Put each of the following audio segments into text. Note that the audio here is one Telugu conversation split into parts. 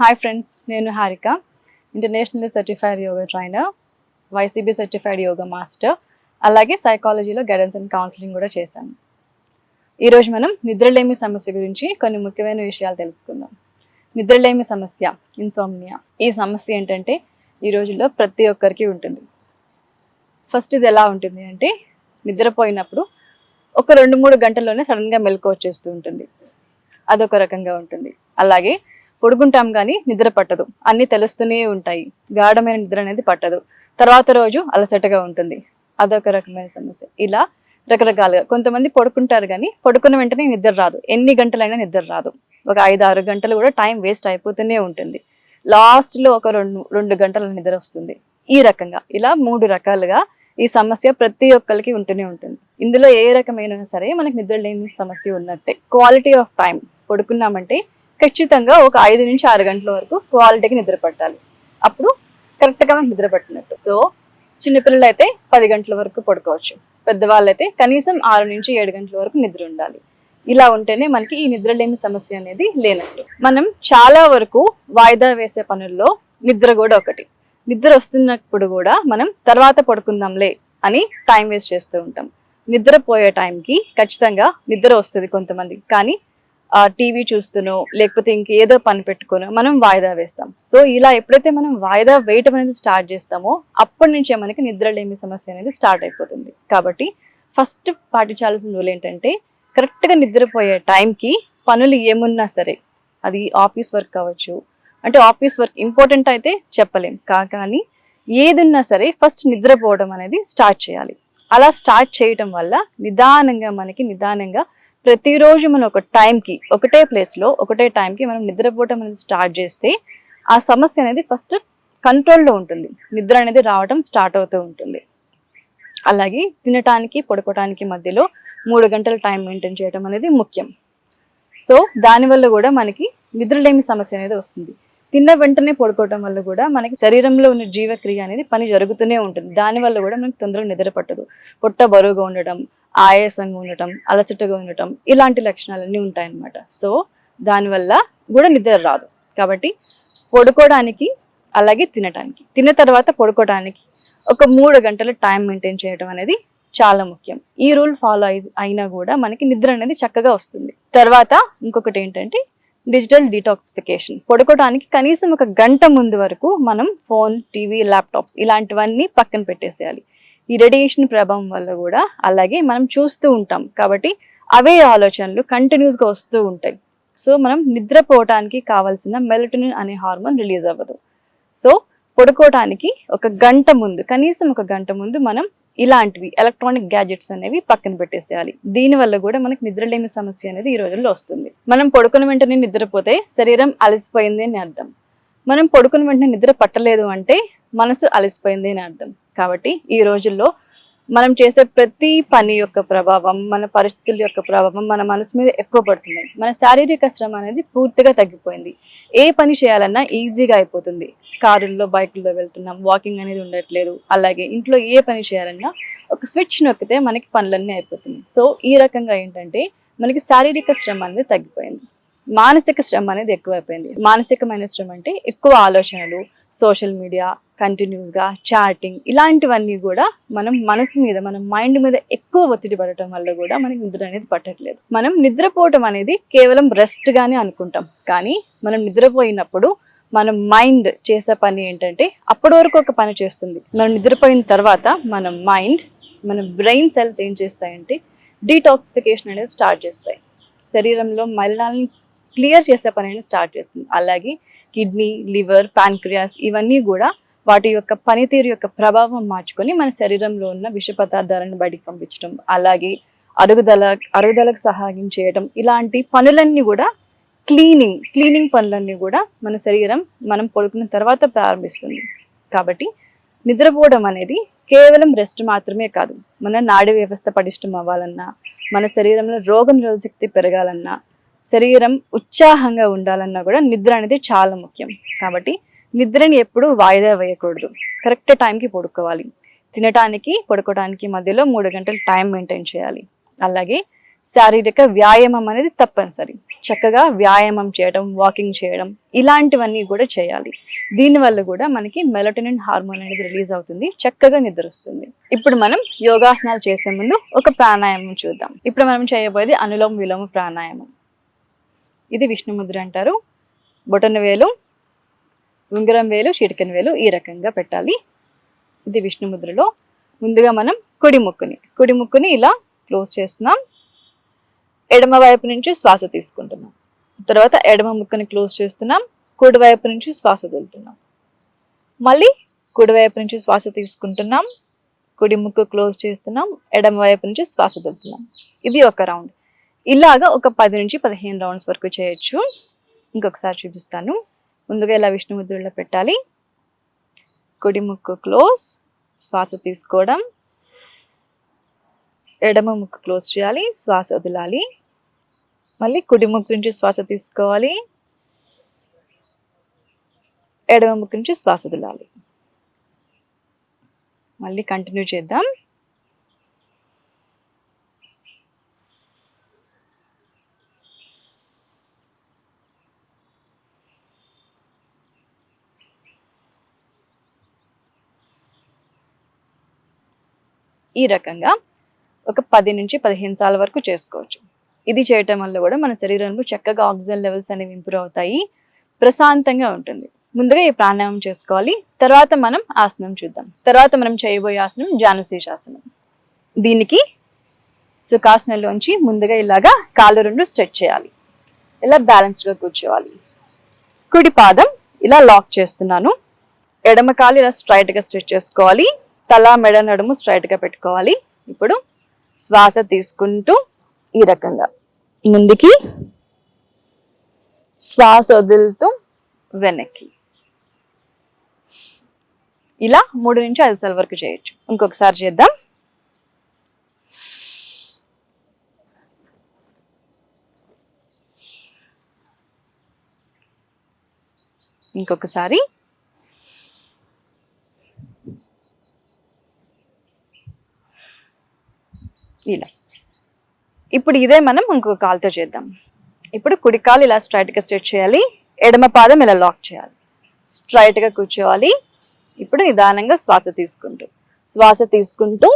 హాయ్ ఫ్రెండ్స్ నేను Harika international certified yoga trainer YCB certified yoga master అలాగే సైకాలజీలో గైడెన్స్ అండ్ కౌన్సిలింగ్ కూడా చేశాను. ఈరోజు మనం నిద్రలేమి సమస్య గురించి కొన్ని ముఖ్యమైన విషయాలు తెలుసుకుందాం. నిద్రలేమి సమస్య ఇన్సోమ్నియా ఈ సమస్య ఏంటంటే ఈ రోజుల్లో ప్రతి ఒక్కరికి ఉంటుంది. ఫస్ట్ ఇది ఎలా ఉంటుంది అంటే నిద్రపోయినప్పుడు ఒక రెండు మూడు గంటల్లోనే సడన్గా మెలకు వచ్చేస్తూ ఉంటుంది. అదొక రకంగా ఉంటుంది. అలాగే పడుకుంటాం కానీ నిద్ర పట్టదు. అన్నీ తెలుస్తూనే ఉంటాయి. గాఢమైన నిద్ర అనేది పట్టదు. తర్వాత రోజు అలసటగా ఉంటుంది. అదొక రకమైన సమస్య. ఇలా రకరకాలుగా కొంతమంది పడుకుంటారు కానీ పడుకున్న వెంటనే నిద్ర రాదు. ఎన్ని గంటలైనా నిద్ర రాదు. ఒక ఐదు ఆరు గంటలు కూడా టైం వేస్ట్ అయిపోతూనే ఉంటుంది. లాస్ట్లో ఒక రెండు రెండు గంటల నిద్ర వస్తుంది. ఈ రకంగా ఇలా మూడు రకాలుగా ఈ సమస్య ప్రతి ఒక్కరికి ఉంటూనే ఉంటుంది. ఇందులో ఏ రకమైన సరే మనకి నిద్ర లేని సమస్య ఉన్నట్టే. క్వాలిటీ ఆఫ్ టైం పడుకున్నామంటే ఖచ్చితంగా ఒక ఐదు నుంచి ఆరు గంటల వరకు క్వాలిటీకి నిద్ర పట్టాలి. అప్పుడు కరెక్ట్గా మనకి నిద్ర పట్టినట్టు. సో చిన్నపిల్లలు అయితే పది గంటల వరకు పడుకోవచ్చు. పెద్దవాళ్ళు అయితే కనీసం ఆరు నుంచి ఏడు గంటల వరకు నిద్ర ఉండాలి. ఇలా ఉంటేనే మనకి ఈ నిద్ర లేని సమస్య అనేది లేనట్టు. మనం చాలా వరకు వాయిదా వేసే పనుల్లో నిద్ర కూడా ఒకటి. నిద్ర వస్తున్నప్పుడు కూడా మనం తర్వాత పడుకుందాంలే అని టైం వేస్ట్ చేస్తూ ఉంటాం. నిద్రపోయే టైంకి ఖచ్చితంగా నిద్ర వస్తుంది కొంతమంది కానీ టీవీ చూస్తూనో లేకపోతే ఇంకేదో పని పెట్టుకునో మనం వాయిదా వేస్తాం. సో ఇలా ఎప్పుడైతే మనం వాయిదా వేయటం అనేది స్టార్ట్ చేస్తామో అప్పటి నుంచే మనకి నిద్రలేమి సమస్య అనేది స్టార్ట్ అయిపోతుంది. కాబట్టి ఫస్ట్ పాటించాల్సిన రూల్ ఏంటంటే కరెక్ట్గా నిద్రపోయే టైంకి పనులు ఏమున్నా సరే అది ఆఫీస్ వర్క్ కావచ్చు అంటే ఆఫీస్ వర్క్ ఇంపార్టెంట్ అయితే చెప్పలేం. కానీ ఏదున్నా సరే ఫస్ట్ నిద్రపోవడం అనేది స్టార్ట్ చేయాలి. అలా స్టార్ట్ చేయటం వల్ల నిదానంగా మనకి నిదానంగా ప్రతిరోజు మనం ఒక టైంకి ఒకటే ప్లేస్లో ఒకటే టైంకి మనం నిద్రపోవటం అనేది స్టార్ట్ చేస్తే ఆ సమస్య అనేది ఫస్ట్ కంట్రోల్లో ఉంటుంది. నిద్ర అనేది రావడం స్టార్ట్ అవుతూ ఉంటుంది. అలాగే తినటానికి పడుకోవటానికి మధ్యలో మూడు గంటల టైం మెయింటైన్ చేయడం అనేది ముఖ్యం. సో దానివల్ల కూడా మనకి నిద్రలేమి సమస్య అనేది వస్తుంది. తిన్న వెంటనే పడుకోవటం వల్ల కూడా మనకి శరీరంలో ఉన్న జీవక్రియ అనేది పని జరుగుతూనే ఉంటుంది. దానివల్ల కూడా మనకి తొందరగా నిద్ర పట్టదు. పొట్ట బరువుగా ఉండటం ఆయాసంగా ఉండటం అలచటగా ఉండటం ఇలాంటి లక్షణాలన్నీ ఉంటాయన్నమాట. సో దానివల్ల కూడా నిద్ర రాదు. కాబట్టి పడుకోవడానికి అలాగే తినటానికి. తిన్న తర్వాత పడుకోవడానికి ఒక మూడు గంటల టైం మెయింటైన్ చేయడం అనేది చాలా ముఖ్యం. ఈ రూల్ ఫాలో అయినా కూడా మనకి నిద్ర అనేది చక్కగా వస్తుంది. తర్వాత ఇంకొకటి ఏంటంటే డిజిటల్ డీటాక్సిఫికేషన్. పడుకోవడానికి కనీసం ఒక గంట ముందు వరకు మనం ఫోన్ టీవీ ల్యాప్టాప్స్ ఇలాంటివన్నీ పక్కన పెట్టేసేయాలి. ఈ రేడియేషన్ ప్రభావం వల్ల కూడా అలాగే మనం చూస్తూ ఉంటాం. కాబట్టి అవే ఆలోచనలు కంటిన్యూస్గా వస్తూ ఉంటాయి. సో మనం నిద్రపోవటానికి కావాల్సిన మెలటోనిన్ అనే హార్మోన్ రిలీజ్ అవ్వదు. సో పడుకోవటానికి ఒక గంట ముందు కనీసం ఒక గంట ముందు మనం ఇలాంటివి ఎలక్ట్రానిక్ గ్యాజెట్స్ అనేవి పక్కన పెట్టేసేయాలి. దీనివల్ల కూడా మనకి నిద్రలేమి సమస్య అనేది ఈ రోజుల్లో వస్తుంది. మనం పడుకున్న వెంటనే నిద్రపోతే శరీరం అలసిపోయింది అని అర్థం. మనం పడుకున్న వెంటనే నిద్ర పట్టలేదు అంటే మనసు అలసిపోయింది అని అర్థం. కాబట్టి ఈ రోజుల్లో మనం చేసే ప్రతి పని యొక్క ప్రభావం మన పరిస్థితుల యొక్క ప్రభావం మన మనసు మీద ఎక్కువ పడుతుంది. మన శారీరక శ్రమ అనేది పూర్తిగా తగ్గిపోయింది. ఏ పని చేయాలన్నా ఈజీగా అయిపోతుంది. కారుల్లో బైకుల్లో వెళ్తున్నాం. వాకింగ్ అనేది ఉండట్లేదు. అలాగే ఇంట్లో ఏ పని చేయాలన్నా ఒక స్విచ్ నొక్కితే మనకి పనులన్నీ అయిపోతున్నాయి. సో ఈ రకంగా ఏంటంటే మనకి శారీరక శ్రమ అనేది తగ్గిపోయింది. మానసిక శ్రమ అనేది ఎక్కువైపోయింది. మానసికమైన శ్రమ అంటే ఎక్కువ ఆలోచనలు సోషల్ మీడియా కంటిన్యూస్గా చాటింగ్ ఇలాంటివన్నీ కూడా మనం మనసు మీద మన మైండ్ మీద ఎక్కువ ఒత్తిడి పడటం వల్ల కూడా మనకి నిద్ర అనేది పట్టట్లేదు. మనం నిద్రపోవటం అనేది కేవలం రెస్ట్గానే అనుకుంటాం. కానీ మనం నిద్రపోయినప్పుడు మన మైండ్ చేసే పని ఏంటంటే అప్పటి వరకు ఒక పని చేస్తుంది. మనం నిద్రపోయిన తర్వాత మన మైండ్ మన బ్రెయిన్ సెల్స్ ఏం చేస్తాయంటే డీటాక్సిఫికేషన్ అనేది స్టార్ట్ చేస్తాయి. శరీరంలో మలినాలని క్లియర్ చేసే పని అనేది స్టార్ట్ చేస్తుంది. అలాగే కిడ్నీ లివర్ ప్యాన్క్రియాస్ ఇవన్నీ కూడా వాటి యొక్క పనితీరు యొక్క ప్రభావం మార్చుకొని మన శరీరంలో ఉన్న విష పదార్థాలను బయటికి పంపించడం. అలాగే అరుగుదల అరుగుదలకు సహాయం చేయడం. ఇలాంటి పనులన్నీ కూడా క్లీనింగ్ క్లీనింగ్ పనులన్నీ కూడా మన శరీరం మనం పడుకున్న తర్వాత ప్రారంభిస్తుంది. కాబట్టి నిద్రపోవడం అనేది కేవలం రెస్ట్ మాత్రమే కాదు. మన నాడీ వ్యవస్థ పటిష్టం అవ్వాలన్నా మన శరీరంలో రోగ నిరోధశక్తి పెరగాలన్నా శరీరం ఉత్సాహంగా ఉండాలన్నా కూడా నిద్ర అనేది చాలా ముఖ్యం. కాబట్టి నిద్రని ఎప్పుడు వాయిదా వేయకూడదు. కరెక్ట్ టైంకి పడుకోవాలి. తినటానికి పడుకోవడానికి మధ్యలో మూడు గంటలు టైం మెయింటైన్ చేయాలి. అలాగే శారీరక వ్యాయామం అనేది తప్పనిసరి. చక్కగా వ్యాయామం చేయడం వాకింగ్ చేయడం ఇలాంటివన్నీ కూడా చేయాలి. దీనివల్ల కూడా మనకి మెలటనిన్ హార్మోన్ అనేది రిలీజ్ అవుతుంది చక్కగా నిద్ర వస్తుంది. ఇప్పుడు మనం యోగాసనాలు చేసే ముందు ఒక ప్రాణాయామం చూద్దాం. ఇప్పుడు మనం చేయబోయేది అనులోమ విలోమ ప్రాణాయామం. ఇది విష్ణుముద్ర అంటారు. బొటన వేలు ఉంగరం వేలు చిటికెన్ వేలు ఈ రకంగా పెట్టాలి. ఇది విష్ణుముద్రలో ముందుగా మనం కుడి ముక్కుని కుడి ముక్కుని ఇలా క్లోజ్ చేస్తున్నాం. ఎడమ వైపు నుంచి శ్వాస తీసుకుంటున్నాం. తర్వాత ఎడమ ముక్కని క్లోజ్ చేస్తున్నాం. కుడి వైపు నుంచి శ్వాస వదులుతున్నాం. మళ్ళీ కుడి వైపు నుంచి శ్వాస తీసుకుంటున్నాం. కుడి ముక్కు క్లోజ్ చేస్తున్నాం. ఎడమ వైపు నుంచి శ్వాస వదులుతున్నాం. ఇది ఒక రౌండ్. ఇలాగా ఒక పది నుంచి పదిహేను రౌండ్స్ వరకు చేయొచ్చు. ఇంకొకసారి చూపిస్తాను. ముందుగా ఇలా విష్ణు ముద్రలో పెట్టాలి. కుడి ముక్కు క్లోజ్. శ్వాస తీసుకోవడం. ఎడమ ముక్కు క్లోజ్ చేయాలి శ్వాస వదలాలి. మళ్ళీ కుడి ముక్కు నుంచి శ్వాస తీసుకోవాలి. ఎడమ ముక్కు నుంచి శ్వాస వదలాలి. మళ్ళీ కంటిన్యూ చేద్దాం. ఈ రకంగా ఒక పది నుంచి పదిహేను సార్ల వరకు చేసుకోవచ్చు. ఇది చేయటం వల్ల కూడా మన శరీరంలో చక్కగా ఆక్సిజన్ లెవెల్స్ అనేవి ఇంప్రూవ్ అవుతాయి. ప్రశాంతంగా ఉంటుంది. ముందుగా ఈ ప్రాణాయామం చేసుకోవాలి. తర్వాత మనం ఆసనం చూద్దాం. తర్వాత మనం చేయబోయే ఆసనం జానుశీషాసనం దీనికి సుఖాసనంలోంచి ముందుగా ఇలాగా కాళ్ళు రెండు స్ట్రెచ్ చేయాలి. ఇలా బ్యాలెన్స్డ్గా కూర్చోవాలి. కుడి పాదం ఇలా లాక్ చేస్తున్నాను. ఎడమ కాలు ఇలా స్ట్రైట్గా స్ట్రెచ్ చేసుకోవాలి. తల మెడ నడుము స్ట్రైట్గా పెట్టుకోవాలి. ఇప్పుడు శ్వాస తీసుకుంటూ ఈ రకంగా ముందుకి శ్వాస వదులుతూ వెనక్కి. ఇలా మూడు నుంచి ఐదు సార్లు వరకు చేయొచ్చు. ఇంకొకసారి చేద్దాం. ఇంకొకసారి. ఇలా ఇప్పుడు ఇదే మనం ఇంకొక కాలుతో చేద్దాం. ఇప్పుడు కుడి కాలు ఇలా స్ట్రైట్గా స్ట్రెచ్ చేయాలి. ఎడమ పాదం ఇలా లాక్ చేయాలి. స్ట్రైట్గా కూర్చోవాలి. ఇప్పుడు నిదానంగా శ్వాస తీసుకుంటూ. శ్వాస తీసుకుంటూ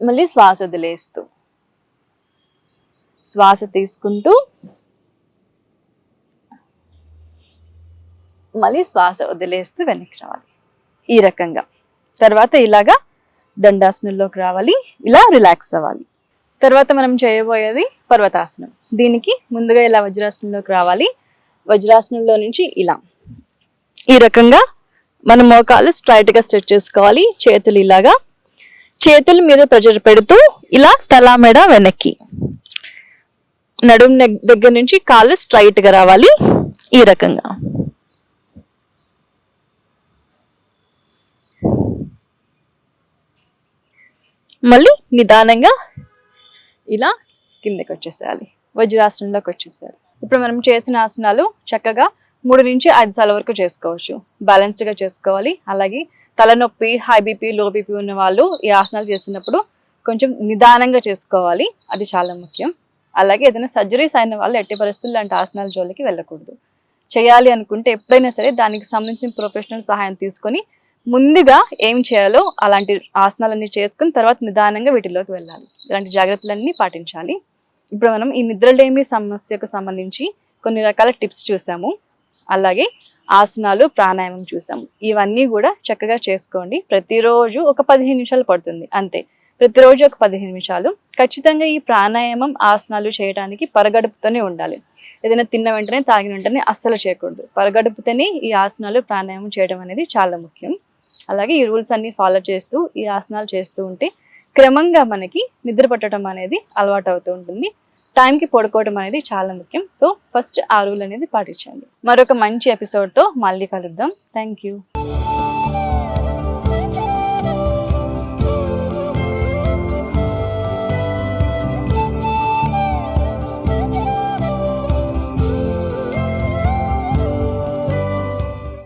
మళ్ళీ శ్వాస వదిలేస్తూ. శ్వాస తీసుకుంటూ మళ్ళీ శ్వాస వదిలేస్తూ వెనక్కి రావాలి. ఈ రకంగా. తర్వాత ఇలాగా దండాసనంలోకి రావాలి ఇలా రిలాక్స్ అవ్వాలి. తర్వాత మనం చేయబోయేది పర్వతాసనం. దీనికి ముందుగా ఇలా వజ్రాసనంలోకి రావాలి. వజ్రాసనంలో నుంచి ఇలా. ఈ రకంగా మన మోకాలు స్ట్రైట్గా స్ట్రెచ్ చేసుకోవాలి. చేతులు ఇలాగా. చేతుల మీద ప్రెజర్ పెడుతూ ఇలా తలా మెడ వెనక్కి. నడుము దగ్గర నుంచి కాళ్ళు స్ట్రైట్గా రావాలి. ఈ రకంగా. మళ్ళీ నిదానంగా ఇలా కిందకి వచ్చేసేయాలి. వజ్రాసనంలోకి వచ్చేసేయాలి. ఇప్పుడు మనం చేసిన ఆసనాలు చక్కగా మూడు నుంచి ఐదు సార్ల వరకు చేసుకోవచ్చు. బ్యాలెన్స్డ్గా చేసుకోవాలి. అలాగే తలనొప్పి హై బీపీ లో బీపీ ఉన్న వాళ్ళు ఈ ఆసనాలు చేసినప్పుడు కొంచెం నిదానంగా చేసుకోవాలి. అది చాలా ముఖ్యం. అలాగే ఏదైనా సర్జరీస్ అయిన వాళ్ళు ఎట్టి పరిస్థితులు లాంటి ఆసనాల జోలికి వెళ్ళకూడదు. చేయాలి అనుకుంటే ఎప్పుడైనా సరే దానికి సంబంధించిన ప్రొఫెషనల్ సహాయం తీసుకొని ముందుగా ఏం చేయాలో అలాంటి ఆసనాలన్నీ చేసుకుని తర్వాత నిదానంగా వీటిలోకి వెళ్ళాలి. ఇలాంటి జాగ్రత్తలన్నీ పాటించాలి. ఇప్పుడు మనం ఈ నిద్రలేమి సమస్యకు సంబంధించి కొన్ని రకాల టిప్స్ చూసాము. అలాగే ఆసనాలు ప్రాణాయామం చూసాము. ఇవన్నీ కూడా చక్కగా చేసుకోండి. ప్రతిరోజు ఒక పదిహేను నిమిషాలు పడుతుంది. అంతే. ప్రతిరోజు ఒక పదిహేను నిమిషాలు. ఖచ్చితంగా ఈ ప్రాణాయామం ఆసనాలు చేయడానికి పరగడుపుతోనే ఉండాలి. ఏదైనా తిన్న వెంటనే తాగిన వెంటనే అస్సలు చేయకూడదు. పరగడుపుతూనే ఈ ఆసనాలు ప్రాణాయామం చేయడం అనేది చాలా ముఖ్యం. అలాగే ఈ రూల్స్ అన్ని ఫాలో చేస్తూ ఈ ఆసనాలు చేస్తూ ఉంటే క్రమంగా మనకి నిద్ర పట్టడం అనేది అలవాటు అవుతూ ఉంటుంది టైంకి పడుకోవడం అనేది చాలా ముఖ్యం. సో ఫస్ట్ ఆ రూల్ అనేది పాటించండి. మరొక మంచి ఎపిసోడ్తో మళ్ళీ కలుద్దాం. Thank you